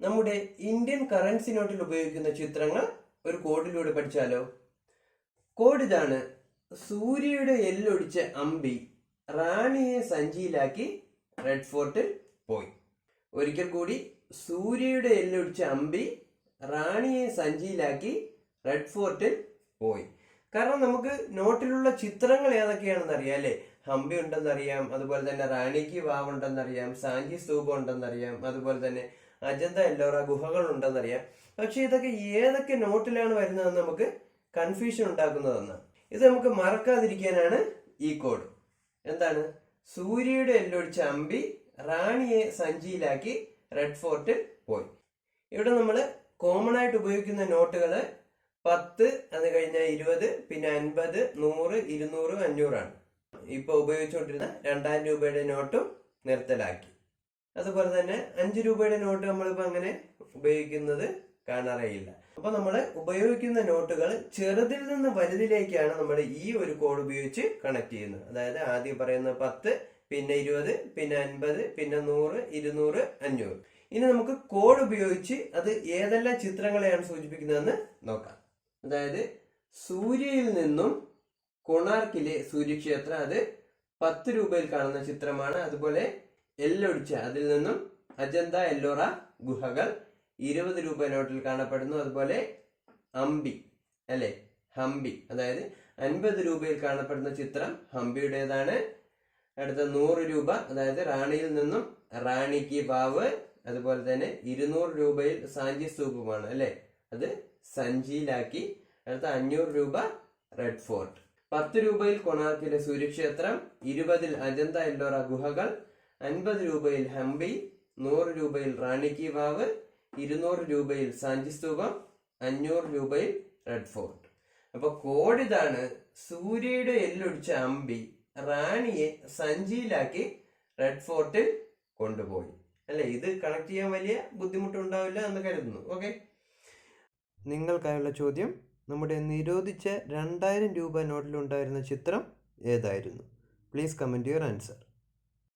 നമ്മുടെ Indian currency നോട്ടിൽ ഉപയോഗിക്കുന്ന ചിത്രങ്ങൾ ഒരു കോഡിലൂടെ പഠിച്ചാലോ? കോഡ് ഇതാണ്. സൂര്യയുടെ എല്ലൊടിച്ച അമ്പി റാണിയെ സഞ്ചിയിലാക്കി റെഡ് ഫോർട്ടിൽ പോയി. ഒരിക്കൽ കൂടി സൂര്യയുടെ എല്ലൊടിച്ച അമ്പി റാണിയെ സഞ്ചിയിലാക്കി റെഡ് ഫോർട്ടിൽ പോയി. കാരണം നമുക്ക് നോട്ടിലുള്ള ചിത്രങ്ങൾ ഏതൊക്കെയാണെന്ന് അറിയാം അല്ലേ? ഹംപി ഉണ്ടെന്നറിയാം അതുപോലെ തന്നെ റാണിക്ക് വാവുണ്ടെന്നറിയാം സാഞ്ചി സ്തൂപം ഉണ്ടെന്നറിയാം അതുപോലെ തന്നെ അജന്ത എല്ലോറ ഗുഹകൾ ഉണ്ടെന്നറിയാം പക്ഷെ ഇതൊക്കെ ഏതൊക്കെ നോട്ടിലാണ് വരുന്നതെന്ന് നമുക്ക് കൺഫ്യൂഷൻ ഉണ്ടാക്കുന്നതെന്ന്. ഇത് നമുക്ക് മറക്കാതിരിക്കാനാണ് ഈ കോഡ് എന്താണ്? സൂര്യയുടെ എല്ലൊടിച്ച അമ്പി റാണിയെ സഞ്ചിയിലാക്കി റെഡ് ഫോർട്ടിൽ പോയി. ഇവിടെ നമ്മൾ കോമൺ ആയിട്ട് ഉപയോഗിക്കുന്ന നോട്ടുകൾ പത്ത് അത് കഴിഞ്ഞാൽ ഇരുപത് പിന്നെ അൻപത് നൂറ് ഇരുന്നൂറ് അഞ്ഞൂറാണ്. ഇപ്പൊ ഉപയോഗിച്ചുകൊണ്ടിരുന്ന രണ്ടായിരം രൂപയുടെ നോട്ടും നിർത്തലാക്കി. അതുപോലെ തന്നെ അഞ്ച് രൂപയുടെ നോട്ട് നമ്മളിപ്പോ അങ്ങനെ ഉപയോഗിക്കുന്നത് കാണാറേയില്ല അപ്പൊ നമ്മൾ ഉപയോഗിക്കുന്ന നോട്ടുകൾ ചെറുതിൽ നിന്ന് വലുതിലേക്കാണ് നമ്മൾ ഈ ഒരു കോഡ് ഉപയോഗിച്ച് കണക്ട് ചെയ്യുന്നത്. അതായത് ആദ്യം പറയുന്ന പത്ത് പിന്നെ ഇരുപത് പിന്നെ അൻപത് പിന്നെ നൂറ് ഇരുന്നൂറ് അഞ്ഞൂറ്. ഇനി നമുക്ക് കോഡ് ഉപയോഗിച്ച് അത് ഏതെല്ലാം ചിത്രങ്ങളെയാണ് സൂചിപ്പിക്കുന്നതെന്ന് നോക്കാം. അതായത് സൂര്യയിൽ നിന്നും കൊണാർക്കിലെ സൂര്യക്ഷേത്രം അത് പത്ത് രൂപയിൽ കാണുന്ന ചിത്രമാണ്. അതുപോലെ എല്ലൊടിച്ച അതിൽ നിന്നും അജന്ത എല്ലോറ ഗുഹകൾ ഇരുപത് രൂപ നോട്ടിൽ കാണപ്പെടുന്നു. അതുപോലെ അമ്പി അല്ലെ? ഹംപി അതായത് അൻപത് രൂപയിൽ കാണപ്പെടുന്ന ചിത്രം ഹംപിയുടേതാണ്. അടുത്ത നൂറ് രൂപ അതായത് റാണിയിൽ നിന്നും റാണിക്ക് വാവ് അതുപോലെ തന്നെ ഇരുന്നൂറ് രൂപയിൽ സാഞ്ചി സ്തൂപമാണ് അല്ലെ? അത് സഞ്ചിയിലാക്കി. അടുത്ത അഞ്ഞൂറ് രൂപ റെഡ് ഫോർട്ട്. പത്ത് രൂപയിൽ കൊണാർക്കിലെ സൂര്യക്ഷേത്രം ഇരുപതിൽ അജന്ത എല്ലോറ ഗുഹകൾ അൻപത് രൂപയിൽ ഹംപി നൂറ് രൂപയിൽ റാണിക്കി വാവ് ഇരുന്നൂറ് രൂപയിൽ സാഞ്ചി സ്തൂപം അഞ്ഞൂറ് രൂപയിൽ റെഡ് ഫോർട്ട്. അപ്പൊ കോഡ് ഇതാണ് സൂര്യയുടെ എല്ലൊടിച്ച അമ്പി റാണിയെ സഞ്ചിയിലാക്കി റെഡ് ഫോർട്ടിൽ കൊണ്ടുപോയി. അല്ലെ? ഇത് കണക്ട് ചെയ്യാൻ വലിയ ബുദ്ധിമുട്ടുണ്ടാവില്ല എന്ന് കരുതുന്നു. ഓക്കെ നിങ്ങൾക്കായുള്ള ചോദ്യം നമ്മുടെ നിരോധിച്ച രണ്ടായിരം രൂപ നോട്ടിലുണ്ടായിരുന്ന ചിത്രം ഏതായിരുന്നു? Please comment your answer